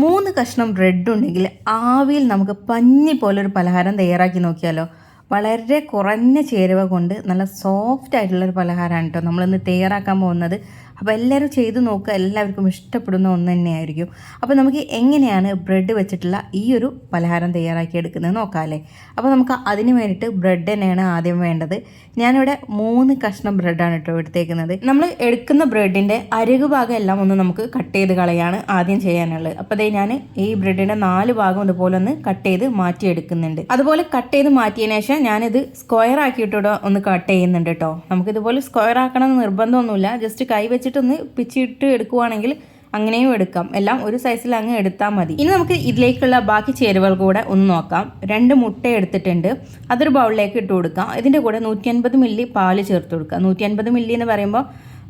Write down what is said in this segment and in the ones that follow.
മൂന്ന് കഷ്ണം ബ്രെഡ് ഉണ്ടെങ്കിൽ ആവിയിൽ നമുക്ക് പഞ്ഞി പോലൊരു പലഹാരം തയ്യാറാക്കി നോക്കിയാലോ? വളരെ കുറഞ്ഞ ചേരുവ കൊണ്ട് നല്ല സോഫ്റ്റ് ആയിട്ടുള്ളൊരു പലഹാരമാണ് കേട്ടോ നമ്മളിന്ന് തയ്യാറാക്കാൻ പോകുന്നത്. അപ്പോൾ എല്ലാവരും ചെയ്ത് നോക്കുക എല്ലാവർക്കും ഇഷ്ടപ്പെടുന്ന ഒന്ന് തന്നെയായിരിക്കും. അപ്പോൾ നമുക്ക് എങ്ങനെയാണ് ബ്രെഡ് വെച്ചിട്ടുള്ള ഈ ഒരു പലഹാരം തയ്യാറാക്കി എടുക്കുന്നത് നോക്കാമല്ലേ അപ്പോൾ നമുക്ക് അതിന് വേണ്ടിയിട്ട് ബ്രെഡ് തന്നെയാണ് ആദ്യം വേണ്ടത്. ഞാനിവിടെ മൂന്ന് കഷ്ണം ബ്രെഡാണ് കേട്ടോ എടുത്തേക്കുന്നത്. നമ്മൾ എടുക്കുന്ന ബ്രെഡിന്റെ അരകു ഭാഗം എല്ലാം ഒന്ന് നമുക്ക് കട്ട് ചെയ്ത് കളയാണ് ആദ്യം ചെയ്യാനുള്ളത്. അപ്പോൾ അതേ ഞാൻ ഈ ബ്രെഡിന്റെ നാല് ഭാഗം ഇതുപോലെ ഒന്ന് കട്ട് ചെയ്ത് മാറ്റിയെടുക്കുന്നുണ്ട്. അതുപോലെ കട്ട് ചെയ്ത് മാറ്റിയതിന് ശേഷം ഞാനിത് സ്ക്വയർ ആക്കിയിട്ടിവിടെ ഒന്ന് കട്ട് ചെയ്യുന്നുണ്ട് കേട്ടോ നമുക്കിതുപോലെ സ്ക്വയർ ആക്കണമെന്ന് നിർബന്ധമൊന്നുമില്ല. ജസ്റ്റ് കൈ വെച്ചിട്ടൊന്ന് പിച്ചിട്ട് എടുക്കുവാണെങ്കിൽ അങ്ങനെയും എടുക്കാം. എല്ലാം ഒരു സൈസിൽ അങ്ങ് എടുത്താൽ മതി. ഇനി നമുക്ക് ഇതിലേക്കുള്ള ബാക്കി ചേരുവകൾ കൂടെ ഒന്ന് നോക്കാം. രണ്ട് മുട്ട എടുത്തിട്ടുണ്ട്. അതൊരു ബൗളിലേക്ക് ഇട്ട് കൊടുക്കാം. ഇതിന്റെ കൂടെ നൂറ്റി അൻപത് മില്ലി പാൽ ചേർത്ത് കൊടുക്കുക നൂറ്റി അൻപത് മില്ലി എന്ന് പറയുമ്പോൾ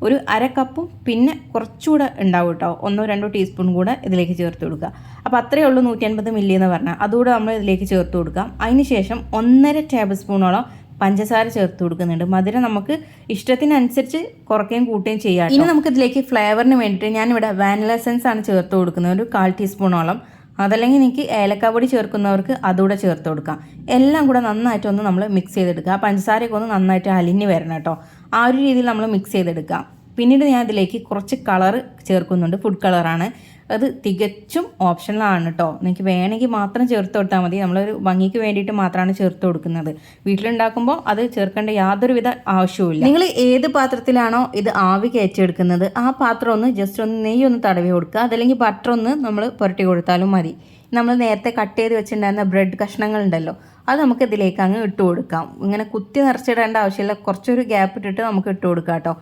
ഒരു അര കപ്പും പിന്നെ കുറച്ചുകൂടെ ഉണ്ടാവും കേട്ടോ. ഒന്നോ രണ്ടോ ടീസ്പൂൺ കൂടെ ഇതിലേക്ക് ചേർത്ത് കൊടുക്കുക. അപ്പോൾ അത്രയേ ഉള്ളൂ നൂറ്റി അൻപത് മില്ലി എന്ന് പറഞ്ഞാൽ. അതുകൂടെ നമ്മൾ ഇതിലേക്ക് ചേർത്ത് കൊടുക്കാം. അതിന് ശേഷം ഒന്നര ടേബിൾ സ്പൂണോളം പഞ്ചസാര ചേർത്ത് കൊടുക്കുന്നുണ്ട്. മധുരം നമുക്ക് ഇഷ്ടത്തിനനുസരിച്ച് കുറയ്ക്കുകയും കൂട്ടുകയും ചെയ്യാം ഇനി നമുക്ക് ഇതിലേക്ക് ഫ്ലേവറിന് വേണ്ടിയിട്ട് ഞാനിവിടെ വാനില എസൻസ് ആണ് ചേർത്ത് കൊടുക്കുന്നത്. ഒരു കാൽ ടീസ്പൂണോളം. അതല്ലെങ്കിൽ എനിക്ക് ഏലക്കാപ്പൊടി ചേർക്കുന്നവർക്ക് അതുകൂടെ ചേർത്ത് കൊടുക്കാം. എല്ലാം കൂടെ നന്നായിട്ടൊന്ന് നമ്മൾ മിക്സ് ചെയ്തെടുക്കുക. ആ പഞ്ചസാരയൊക്കെ ഒന്ന് നന്നായിട്ട് അലിഞ്ഞ് വരണം കേട്ടോ. ആ ഒരു രീതിയിൽ നമ്മൾ മിക്സ് ചെയ്തെടുക്കാം. പിന്നീട് ഞാൻ ഇതിലേക്ക് കുറച്ച് കളർ ചേർക്കുന്നുണ്ട്. ഫുഡ് കളറാണ് അത് തികച്ചും ഓപ്ഷണലാണ് കേട്ടോ നിങ്ങൾക്ക് വേണമെങ്കിൽ മാത്രം ചേർത്ത് കൊടുത്താൽ മതി. നമ്മളൊരു ഭംഗിക്ക് വേണ്ടിയിട്ട് മാത്രമാണ് ചേർത്ത് കൊടുക്കുന്നത്. വീട്ടിലുണ്ടാക്കുമ്പോൾ അത് ചേർക്കേണ്ട യാതൊരുവിധ ആവശ്യവുമില്ല നിങ്ങൾ ഏത് പാത്രത്തിലാണോ ഇത് ആവി കയറ്റിയെടുക്കുന്നത് ആ പാത്രം ഒന്ന് ജസ്റ്റ് ഒന്ന് നെയ്യ് ഒന്ന് തടവി കൊടുക്കുക. അതല്ലെങ്കിൽ ബട്ടർ ഒന്ന് നമ്മൾ പുരട്ടി കൊടുത്താലും മതി. നമ്മൾ നേരത്തെ കട്ട് ചെയ്ത് വെച്ചിട്ടുണ്ടായിരുന്ന ബ്രെഡ് കഷ്ണങ്ങൾ ഉണ്ടല്ലോ അത് നമുക്ക് ഇതിലേക്ക് അങ്ങ് ഇട്ട് കൊടുക്കാം. ഇങ്ങനെ കുത്തി നിറച്ചിടേണ്ട ആവശ്യമില്ല. കുറച്ചൊരു ഗ്യാപ്പ് ഇട്ടിട്ട് നമുക്ക് ഇട്ട് കൊടുക്കാം കേട്ടോ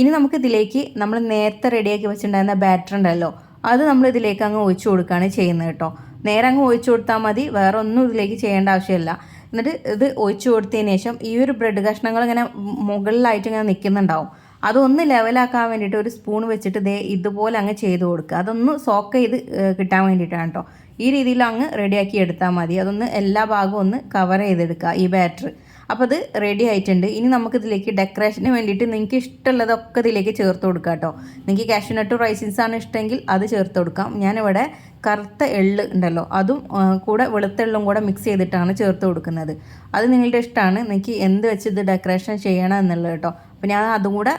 ഇനി നമുക്ക് ഇതിലേക്ക് നമ്മൾ നേരത്തെ റെഡിയാക്കി വെച്ചിട്ടുണ്ടായിരുന്ന ബാറ്റർ ഉണ്ടല്ലോ അത് നമ്മൾ ഇതിലേക്ക് അങ്ങ് ഒഴിച്ചു കൊടുക്കുകയാണ് ചെയ്യുന്നത് കേട്ടോ. നേരെ അങ്ങ് ഒഴിച്ചു കൊടുത്താൽ മതി വേറെ ഒന്നും ഇതിലേക്ക് ചെയ്യേണ്ട ആവശ്യമില്ല. എന്നിട്ട് ഇത് ഒഴിച്ചു കൊടുത്തതിന് ശേഷം ഈ ഒരു ബ്രെഡ് കഷ്ണങ്ങൾ ഇങ്ങനെ മുകളിലായിട്ട് ഇങ്ങനെ നിൽക്കുന്നുണ്ടാവും. അതൊന്ന് ലെവലാക്കാൻ വേണ്ടിയിട്ട് ഒരു സ്പൂൺ വെച്ചിട്ട് ദേ ഇതുപോലെ അങ്ങ് ചെയ്ത് കൊടുക്കുക. അതൊന്ന് സോക്ക് ചെയ്ത് കിട്ടാൻ വേണ്ടിയിട്ടാണ് കേട്ടോ. ഈ രീതിയിൽ അങ്ങ് റെഡിയാക്കി എടുത്താൽ മതി. അതൊന്ന് എല്ലാ ഭാഗവും ഒന്ന് കവർ ചെയ്തെടുക്കുക ഈ ബാറ്റർ അപ്പോൾ അത് റെഡി ആയിട്ടുണ്ട്. ഇനി നമുക്കിതിലേക്ക് ഡെക്കറേഷന് വേണ്ടിയിട്ട് നിങ്ങൾക്ക് ഇഷ്ടമുള്ളതൊക്കെ ഇതിലേക്ക് ചേർത്ത് കൊടുക്കാം കേട്ടോ. നിങ്ങൾക്ക് കാഷ്യൂനട്ട് റൈസിൻസ് ആണ് ഇഷ്ടമെങ്കിൽ അത് ചേർത്ത് കൊടുക്കാം. ഞാനിവിടെ കറുത്ത എള്ള് ഉണ്ടല്ലോ അതും കൂടെ വെളുത്ത എള്ളും കൂടെ മിക്സ് ചെയ്തിട്ടാണ് ചേർത്ത് കൊടുക്കുന്നത്. അത് നിങ്ങളുടെ ഇഷ്ടമാണ്. നിങ്ങൾക്ക് എന്ത് വെച്ച് ഇത് ഡെക്കറേഷൻ ചെയ്യണം എന്നുള്ളത് കേട്ടോ. അപ്പോൾ ഞാൻ അതും കൂടെ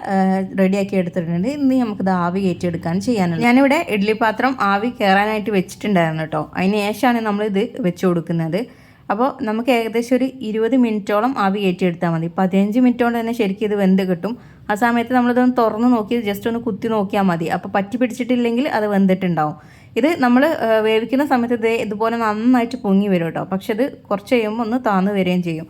റെഡിയാക്കി എടുത്തിട്ടുണ്ട്. ഇനി നമുക്കിത് ആവി കയറ്റിയെടുക്കാൻ ചെയ്യാനുള്ളത്. ഞാനിവിടെ ഇഡ്ഡലി പാത്രം ആവി കയറാനായിട്ട് വെച്ചിട്ടുണ്ടായിരുന്നു കേട്ടോ. അതിന് ശേഷമാണ് നമ്മളിത് വെച്ച് കൊടുക്കുന്നത്. അപ്പോൾ നമുക്ക് ഏകദേശം ഒരു ഇരുപത് മിനിറ്റോളം ആവി കയറ്റിയെടുത്താൽ മതി. പതിനഞ്ച് മിനിറ്റോളം തന്നെ ശരിക്കും ഇത് വെന്ത് കിട്ടും. ആ സമയത്ത് നമ്മളിതൊന്ന് തുറന്ന് നോക്കി ജസ്റ്റ് ഒന്ന് കുത്തി നോക്കിയാൽ മതി. അപ്പോൾ പറ്റി പിടിച്ചിട്ടില്ലെങ്കിൽ അത് വെന്തിട്ടുണ്ടാവും. ഇത് നമ്മൾ വേവിക്കുന്ന സമയത്ത് ഇതേ ഇതുപോലെ നന്നായിട്ട് പൊങ്ങി വരും കേട്ടോ. പക്ഷെ ഇത് കുറച്ച് കഴിയുമ്പോൾ ഒന്ന് താന്ന് വരികയും ചെയ്യും.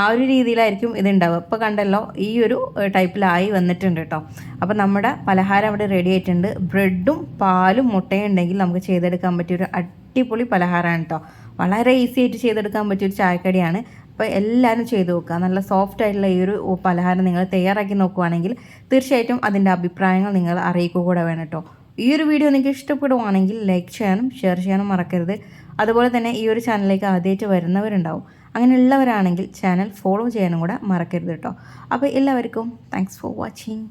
ആ ഒരു രീതിയിലായിരിക്കും ഇതുണ്ടാവുക. ഇപ്പോൾ കണ്ടല്ലോ ഈ ഒരു ടൈപ്പിലായി വന്നിട്ടുണ്ട് കേട്ടോ അപ്പോൾ നമ്മുടെ പലഹാരം അവിടെ റെഡി ആയിട്ടുണ്ട്. ബ്രെഡും പാലും മുട്ടയും ഉണ്ടെങ്കിൽ നമുക്ക് ചെയ്തെടുക്കാൻ പറ്റിയ ഒരു അടിപൊളി പലഹാരമാണ് കേട്ടോ വളരെ ഈസി ആയിട്ട് ചെയ്തെടുക്കാൻ പറ്റിയ ഒരു ചായക്കടിയാണ്. അപ്പോൾ എല്ലാവരും ചെയ്തു നോക്കുക. നല്ല സോഫ്റ്റ് ആയിട്ടുള്ള ഈ ഒരു പലഹാരം നിങ്ങൾ തയ്യാറാക്കി നോക്കുവാണെങ്കിൽ തീർച്ചയായിട്ടും അതിന്റെ അഭിപ്രായങ്ങൾ നിങ്ങൾ അറിയിക്കുക കൂടെ വേണം കേട്ടോ ഈ ഒരു വീഡിയോ നിങ്ങൾക്ക് ഇഷ്ടപ്പെടുവാണെങ്കിൽ ലൈക്ക് ചെയ്യാനും ഷെയർ ചെയ്യാനും മറക്കരുത്. അതുപോലെ തന്നെ ഈ ഒരു ചാനലിലേക്ക് ആദ്യമായിട്ട് വരുന്നവരുണ്ടാവും. അങ്ങനെയുള്ളവരാണെങ്കിൽ ചാനൽ ഫോളോ ചെയ്യാനും കൂടെ മറക്കരുത് കേട്ടോ അപ്പോൾ എല്ലാവർക്കും താങ്ക്സ് ഫോർ വാച്ചിങ്